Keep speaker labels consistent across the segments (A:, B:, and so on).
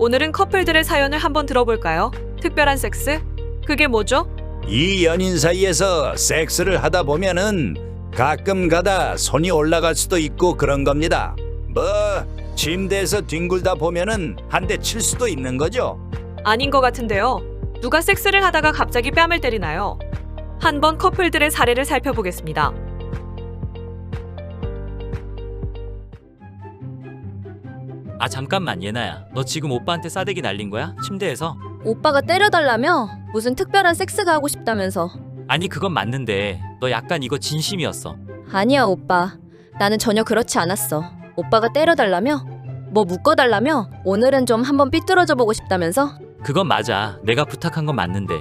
A: 오늘은 커플들의 사연을 한번 들어볼까요? 특별한 섹스? 그게 뭐죠?
B: 이 연인 사이에서 섹스를 하다 보면은 가끔 가다 손이 올라갈 수도 있고 그런 겁니다. 뭐 침대에서 뒹굴다 보면은 한 대 칠 수도 있는 거죠.
A: 아닌 것 같은데요. 누가 섹스를 하다가 갑자기 뺨을 때리나요? 한번 커플들의 사례를 살펴보겠습니다.
C: 아 잠깐만 예나야. 너 지금 오빠한테 싸대기 날린 거야? 침대에서?
D: 오빠가 때려달라며? 무슨 특별한 섹스가 하고 싶다면서?
C: 아니 그건 맞는데. 너 약간 이거 진심이었어.
D: 아니야 오빠. 나는 전혀 그렇지 않았어. 오빠가 때려달라며? 뭐 묶어달라며? 오늘은 좀 한번 삐뚤어져 보고 싶다면서?
C: 그건 맞아. 내가 부탁한 건 맞는데.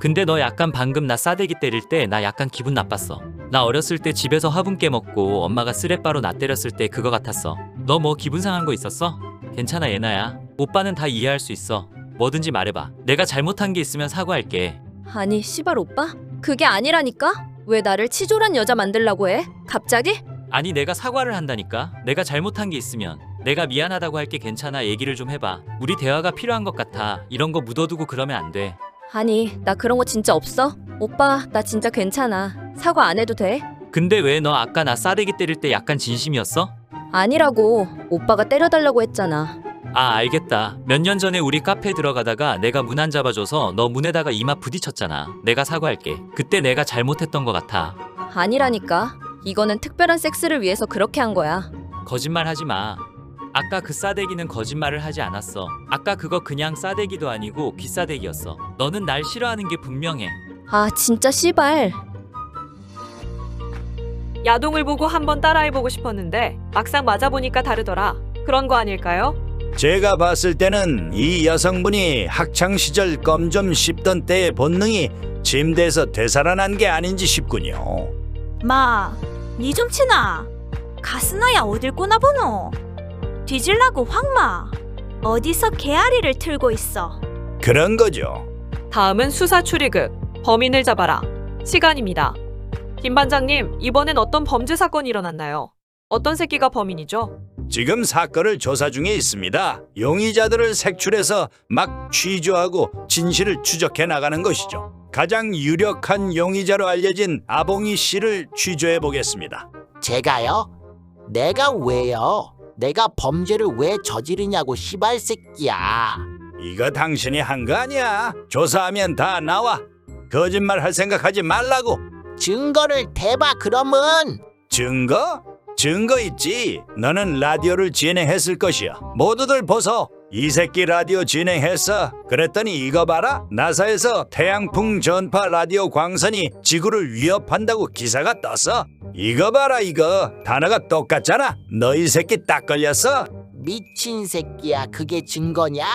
C: 근데 너 약간 방금 나 싸대기 때릴 때 나 약간 기분 나빴어. 나 어렸을 때 집에서 화분 깨먹고 엄마가 쓰레빠로 나 때렸을 때 그거 같았어 너 뭐 기분 상한 거 있었어? 괜찮아 예나야. 오빠는 다 이해할 수 있어. 뭐든지 말해봐. 내가 잘못한 게 있으면 사과할게.
D: 아니 시발 오빠? 그게 아니라니까? 왜 나를 치졸한 여자 만들라고 해? 갑자기?
C: 아니 내가 사과를 한다니까. 내가 잘못한 게 있으면. 내가 미안하다고 할게 괜찮아. 얘기를 좀 해봐. 우리 대화가 필요한 것 같아. 이런 거 묻어두고 그러면 안 돼.
D: 아니 나 그런 거 진짜 없어? 오빠 나 진짜 괜찮아. 사과 안 해도 돼?
C: 근데 왜 너 아까 나 싸대기 때릴 때 약간 진심이었어?
D: 아니라고 오빠가 때려달라고 했잖아.
C: 아 알겠다. 몇 년 전에 우리 카페 들어가다가 내가 문 안 잡아줘서 너 문에다가 이마 부딪혔잖아. 내가 사과할게. 그때 내가 잘못했던 것 같아.
D: 아니라니까. 이거는 특별한 섹스를 위해서 그렇게 한 거야.
C: 거짓말 하지 마. 아까 그 싸대기는 거짓말을 하지 않았어. 아까 그거 그냥 싸대기도 아니고 귀싸대기였어. 너는 날 싫어하는 게 분명해.
D: 아 진짜 씨발
A: 야동을 보고 한번 따라해보고 싶었는데 막상 맞아보니까 다르더라. 그런 거 아닐까요?
B: 제가 봤을 때는 이 여성분이 학창 시절 껌 좀 씹던 때의 본능이 침대에서 되살아난 게 아닌지 싶군요.
E: 마, 니 좀 치나. 가스나야 어딜 꼬나보노. 뒤질라고 황마. 어디서 개아리를 틀고 있어.
B: 그런 거죠.
A: 다음은 수사 추리극 범인을 잡아라 시간입니다. 김 반장님 이번엔 어떤 범죄 사건이 일어났나요? 어떤 새끼가 범인이죠?
B: 지금 사건을 조사 중에 있습니다. 용의자들을 색출해서 막 취조하고 진실을 추적해 나가는 것이죠. 가장 유력한 용의자로 알려진 아봉이 씨를 취조해 보겠습니다.
F: 제가요? 내가 왜요? 내가 범죄를 왜 저지르냐고 시발 새끼야.
B: 이거 당신이 한 거 아니야. 조사하면 다 나와. 거짓말 할 생각하지 말라고.
F: 증거를 대봐 그러면.
B: 증거? 증거 있지. 너는 라디오를 진행했을 것이야. 모두들 보소. 이 새끼 라디오 진행했어. 그랬더니 이거 봐라. 나사에서 태양풍 전파 라디오 광선이 지구를 위협한다고 기사가 떴어. 이거 봐라 이거. 단어가 똑같잖아. 너이 새끼 딱 걸렸어.
F: 미친 새끼야 그게 증거냐?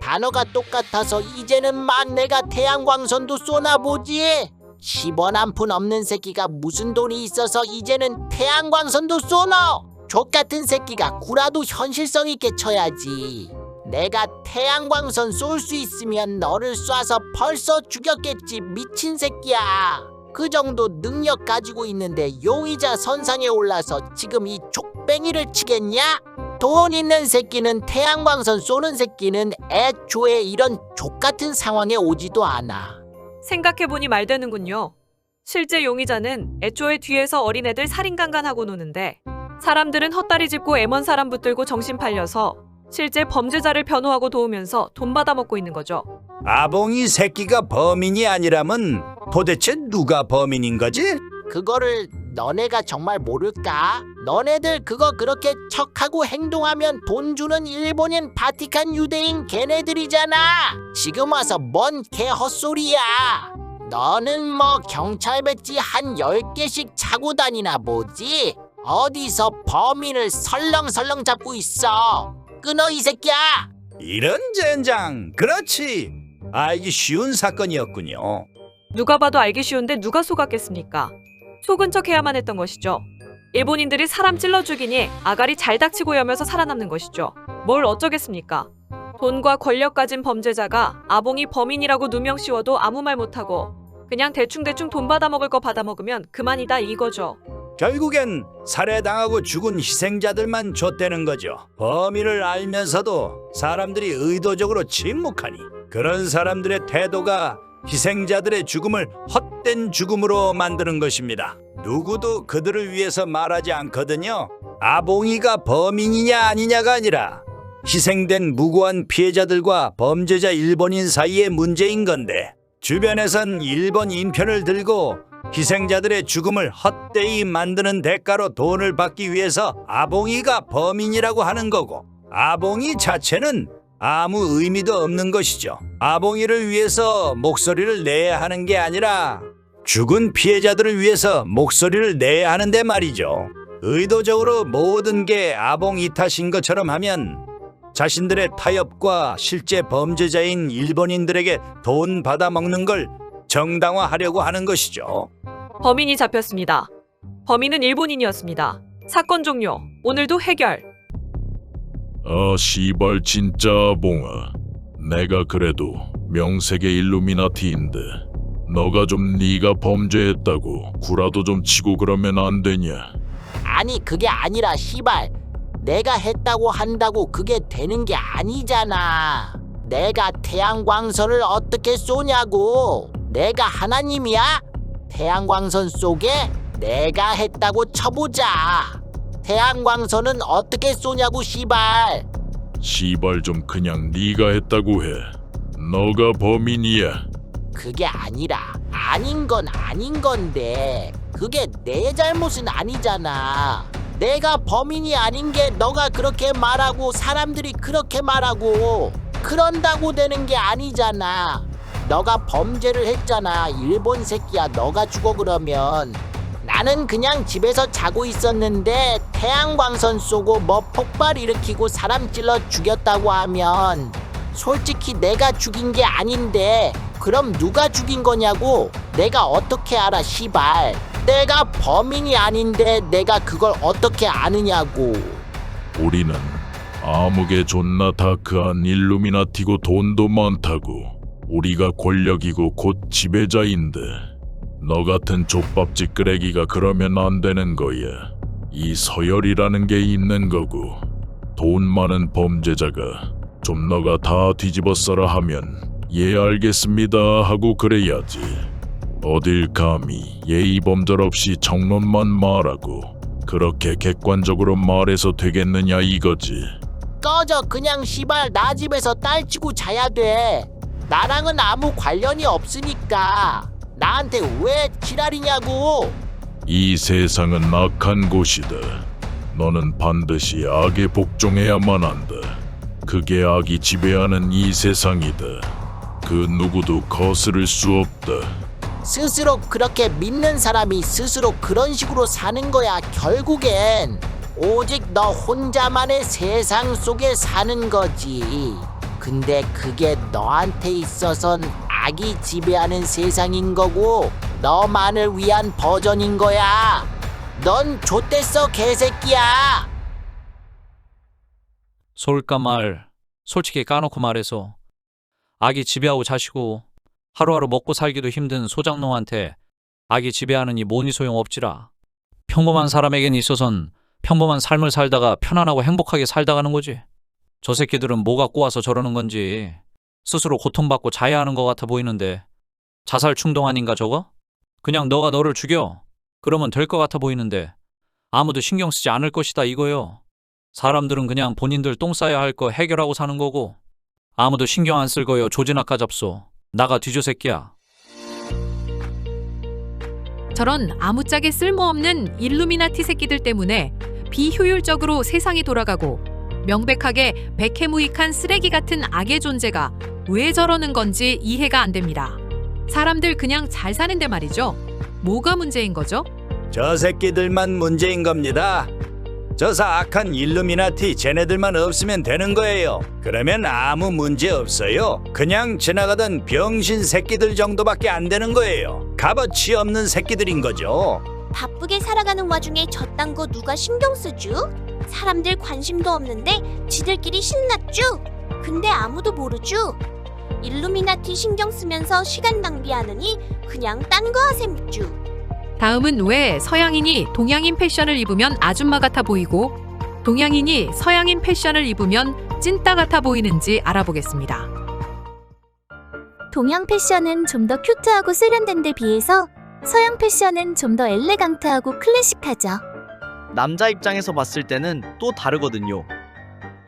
F: 단어가 똑같아서 이제는 막 내가 태양광선도 쏘나 보지. 10원 한 푼 없는 새끼가 무슨 돈이 있어서 이제는 태양광선도 쏘노? 족같은 새끼가 구라도 현실성 있게 쳐야지. 내가 태양광선 쏠 수 있으면 너를 쏴서 벌써 죽였겠지 미친 새끼야. 그 정도 능력 가지고 있는데 용의자 선상에 올라서 지금 이 족뱅이를 치겠냐? 돈 있는 새끼는 태양광선 쏘는 새끼는 애초에 이런 족같은 상황에 오지도 않아.
A: 생각해보니 말 되는군요. 실제 용의자는 애초에 뒤에서 어린애들 살인강간하고 노는데 사람들은 헛다리 짚고 애먼 사람 붙들고 정신 팔려서 실제 범죄자를 변호하고 도우면서 돈 받아먹고 있는 거죠.
B: 아봉이 새끼가 범인이 아니라면 도대체 누가 범인인 거지?
F: 그거를 너네가 정말 모를까? 너네들 그거 그렇게 척하고 행동하면 돈 주는 일본인 바티칸 유대인 걔네들이잖아. 지금 와서 뭔 개 헛소리야. 너는 뭐 경찰 배지 한 10개씩 차고 다니나 보지? 어디서 범인을 설렁설렁 잡고 있어. 끊어 이 새끼야.
B: 이런 젠장. 그렇지. 알기 쉬운 사건이었군요.
A: 누가 봐도 알기 쉬운데 누가 속았겠습니까? 속은 척 해야만 했던 것이죠. 일본인들이 사람 찔러 죽이니 아가리 잘 닥치고 여면서 살아남는 것이죠. 뭘 어쩌겠습니까? 돈과 권력 가진 범죄자가 아봉이 범인이라고 누명 씌워도 아무 말 못하고 그냥 대충대충 돈 받아먹을 거 받아먹으면 그만이다 이거죠.
B: 결국엔 살해당하고 죽은 희생자들만 좆되는 거죠. 범인을 알면서도 사람들이 의도적으로 침묵하니 그런 사람들의 태도가 희생자들의 죽음을 헛된 죽음으로 만드는 것입니다. 누구도 그들을 위해서 말하지 않거든요. 아봉이가 범인이냐 아니냐가 아니라 희생된 무고한 피해자들과 범죄자 일본인 사이의 문제인 건데 주변에선 일본 인편을 들고 희생자들의 죽음을 헛되이 만드는 대가로 돈을 받기 위해서 아봉이가 범인이라고 하는 거고 아봉이 자체는 아무 의미도 없는 것이죠. 아봉이를 위해서 목소리를 내야 하는 게 아니라 죽은 피해자들을 위해서 목소리를 내야 하는데 말이죠. 의도적으로 모든 게 아봉 이 탓인 것처럼 하면 자신들의 타협과 실제 범죄자인 일본인들에게 돈 받아 먹는 걸 정당화하려고 하는 것이죠.
A: 범인이 잡혔습니다. 범인은 일본인이었습니다. 사건 종료. 오늘도 해결.
G: 아 씨발 진짜 봉아. 내가 그래도 명색의 일루미나티인데 너가 좀 네가 범죄했다고 구라도 좀 치고 그러면 안 되냐?
F: 아니 그게 아니라 시발. 내가 했다고 한다고 그게 되는 게 아니잖아. 내가 태양광선을 어떻게 쏘냐고. 내가 하나님이야? 태양광선 쏘게 내가 했다고 쳐보자 태양광선은 어떻게 쏘냐고 시발
G: 씨발 좀 그냥 네가 했다고 해 너가 범인이야
F: 그게 아니라 아닌 건 아닌 건데 그게 내 잘못은 아니잖아. 내가 범인이 아닌 게 너가 그렇게 말하고 사람들이 그렇게 말하고 그런다고 되는 게 아니잖아. 너가 범죄를 했잖아. 일본 새끼야. 너가 죽어 그러면 나는 그냥 집에서 자고 있었는데 태양광선 쏘고 뭐 폭발 일으키고 사람 찔러 죽였다고 하면 솔직히 내가 죽인 게 아닌데 그럼 누가 죽인 거냐고? 내가 어떻게 알아 시발? 내가 범인이 아닌데 내가 그걸 어떻게 아느냐고.
G: 우리는 암흑의 존나 다크한 일루미나티고 돈도 많다고 우리가 권력이고 곧 지배자인데 너 같은 족밥집 끄레기가 그러면 안 되는 거야. 이 서열이라는 게 있는 거고 돈 많은 범죄자가 좀 너가 다 뒤집어 써라 하면 예 알겠습니다 하고 그래야지. 어딜 감히 예의 범절 없이 정론만 말하고 그렇게 객관적으로 말해서 되겠느냐 이거지.
F: 꺼져. 그냥 시발 나 집에서 딸치고 자야 돼. 나랑은 아무 관련이 없으니까 나한테 왜 지랄이냐고.
G: 이 세상은 악한 곳이다. 너는 반드시 악에 복종해야만 한다. 그게 악이 지배하는 이 세상이다. 그 누구도 거스를 수 없다.
F: 스스로 그렇게 믿는 사람이 스스로 그런 식으로 사는 거야 결국엔. 오직 너 혼자만의 세상 속에 사는 거지. 근데 그게 너한테 있어선 악이 지배하는 세상인 거고 너만을 위한 버전인 거야 넌 좆됐어 개새끼야
H: 솔까 말 솔직히 까놓고 말해서 아기 지배하고 자시고 하루하루 먹고 살기도 힘든 소장농한테 아기 지배하느니 뭐니 소용없지라. 평범한 사람에겐 있어선 평범한 삶을 살다가 편안하고 행복하게 살다 가는 거지. 저 새끼들은 뭐가 꼬아서 저러는 건지 스스로 고통받고 자야 하는 것 같아 보이는데 자살 충동 아닌가 저거? 그냥 너가 너를 죽여. 그러면 될 것 같아 보이는데 아무도 신경 쓰지 않을 것이다 이거요. 사람들은 그냥 본인들 똥 싸야 할 거 해결하고 사는 거고 아무도 신경 안 쓸 거요 조지나까 잡소 나가 뒤져 새끼야
I: 저런 아무짝에 쓸모없는 일루미나티 새끼들 때문에 비효율적으로 세상이 돌아가고 명백하게 백해무익한 쓰레기 같은 악의 존재가 왜 저러는 건지 이해가 안 됩니다. 사람들 그냥 잘 사는데 말이죠. 뭐가 문제인 거죠?
B: 저 새끼들만 문제인 겁니다. 저 사 악한 일루미나티 쟤네들만 없으면 되는 거예요. 그러면 아무 문제 없어요. 그냥 지나가던 병신 새끼들 정도밖에 안 되는 거예요. 값어치 없는 새끼들인 거죠.
J: 바쁘게 살아가는 와중에 저딴 거 누가 신경 쓰죠? 사람들 관심도 없는데 지들끼리 신났죠? 근데 아무도 모르죠? 일루미나티 신경 쓰면서 시간 낭비하느니 그냥 딴 거 하셈죠.
I: 다음은 왜 서양인이 동양인 패션을 입으면 아줌마 같아 보이고 동양인이 서양인 패션을 입으면 찐따 같아 보이는지 알아보겠습니다.
J: 동양 패션은 좀 더 큐트하고 세련된 데 비해서 서양 패션은 좀 더 엘레강트하고 클래식하죠.
K: 남자 입장에서 봤을 때는 또 다르거든요.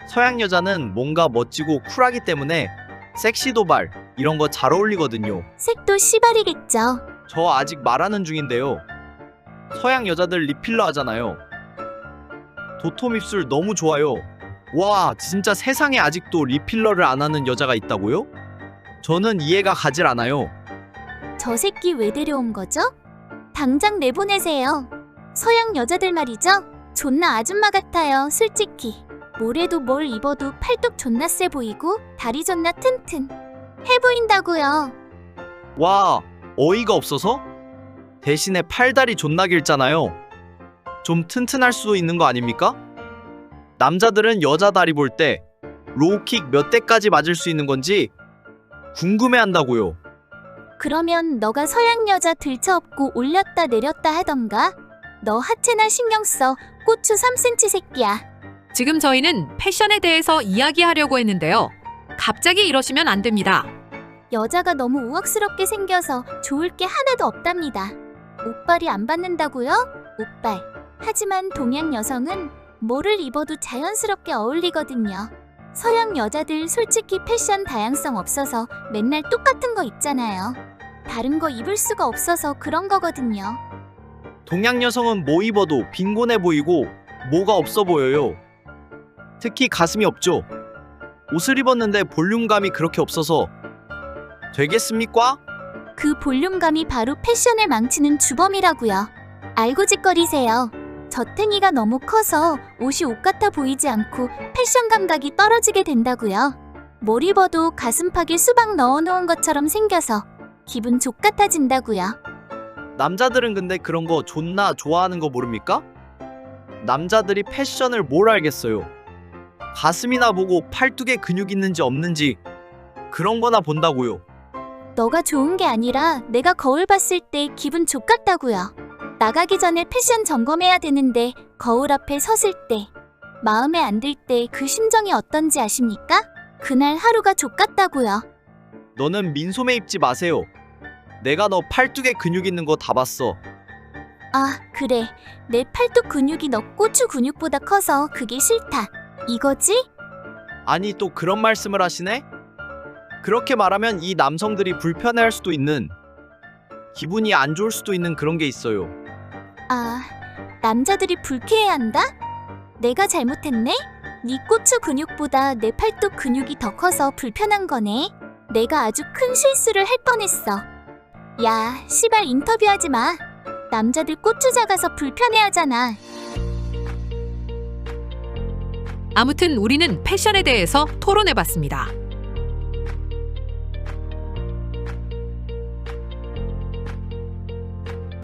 K: 서양 여자는 뭔가 멋지고 쿨하기 때문에 섹시 도발 이런 거 잘 어울리거든요.
J: 색도 시발이겠죠.
K: 저 아직 말하는 중인데요. 서양 여자들 리필러 하잖아요. 도톰 입술 너무 좋아요. 와, 진짜 세상에 아직도 리필러를 안 하는 여자가 있다고요? 저는 이해가 가질 않아요.
J: 저 새끼 왜 데려온 거죠? 당장 내보내세요. 서양 여자들 말이죠? 존나 아줌마 같아요, 솔직히. 뭘 해도 뭘 입어도 팔뚝 존나 세 보이고 다리 존나 튼튼. 해 보인다고요.
K: 와, 어이가 없어서? 대신에 팔다리 존나 길잖아요. 좀 튼튼할 수도 있는 거 아닙니까? 남자들은 여자 다리 볼 때 로우킥 몇 대까지 맞을 수 있는 건지 궁금해 한다고요.
J: 그러면 너가 서양 여자 들쳐업고 올렸다 내렸다 하던가? 너 하체나 신경 써. 고추 3cm 새끼야.
I: 지금 저희는 패션에 대해서 이야기하려고 했는데요. 갑자기 이러시면 안 됩니다.
J: 여자가 너무 우악스럽게 생겨서 좋을 게 하나도 없답니다. 옷발이 안 받는다고요? 옷발. 하지만 동양 여성은 뭐를 입어도 자연스럽게 어울리거든요. 서양 여자들 솔직히 패션 다양성 없어서 맨날 똑같은 거 입잖아요. 다른 거 입을 수가 없어서 그런 거거든요.
K: 동양 여성은 뭐 입어도 빈곤해 보이고 뭐가 없어 보여요. 특히 가슴이 없죠. 옷을 입었는데 볼륨감이 그렇게 없어서 되겠습니까?
J: 그 볼륨감이 바로 패션을 망치는 주범이라고요. 알고 짓거리세요. 저탱이가 너무 커서 옷이 옷 같아 보이지 않고 패션 감각이 떨어지게 된다고요. 뭘 입어도 가슴팍에 수박 넣어놓은 것처럼 생겨서 기분 족같아진다고요.
K: 남자들은 근데 그런 거 존나 좋아하는 거 모릅니까? 남자들이 패션을 뭘 알겠어요. 가슴이나 보고 팔뚝에 근육 있는지 없는지 그런 거나 본다고요.
J: 너가 좋은 게 아니라 내가 거울 봤을 때 기분 족같다고요. 나가기 전에 패션 점검해야 되는데 거울 앞에 섰을 때 마음에 안 들 때 그 심정이 어떤지 아십니까? 그날 하루가 족같다고요.
K: 너는 민소매 입지 마세요. 내가 너 팔뚝에 근육 있는 거 다 봤어.
J: 아, 그래. 내 팔뚝 근육이 너 고추 근육보다 커서 그게 싫다. 이거지?
K: 아니 또 그런 말씀을 하시네? 그렇게 말하면 이 남성들이 불편해할 수도 있는 기분이 안 좋을 수도 있는 그런 게 있어요.
J: 아, 남자들이 불쾌해한다? 내가 잘못했네? 네 고추 근육보다 내 팔뚝 근육이 더 커서 불편한 거네. 내가 아주 큰 실수를 할 뻔했어. 야, 시발 인터뷰하지 마. 남자들 고추 작아서 불편해하잖아.
I: 아무튼 우리는 패션에 대해서 토론해 봤습니다.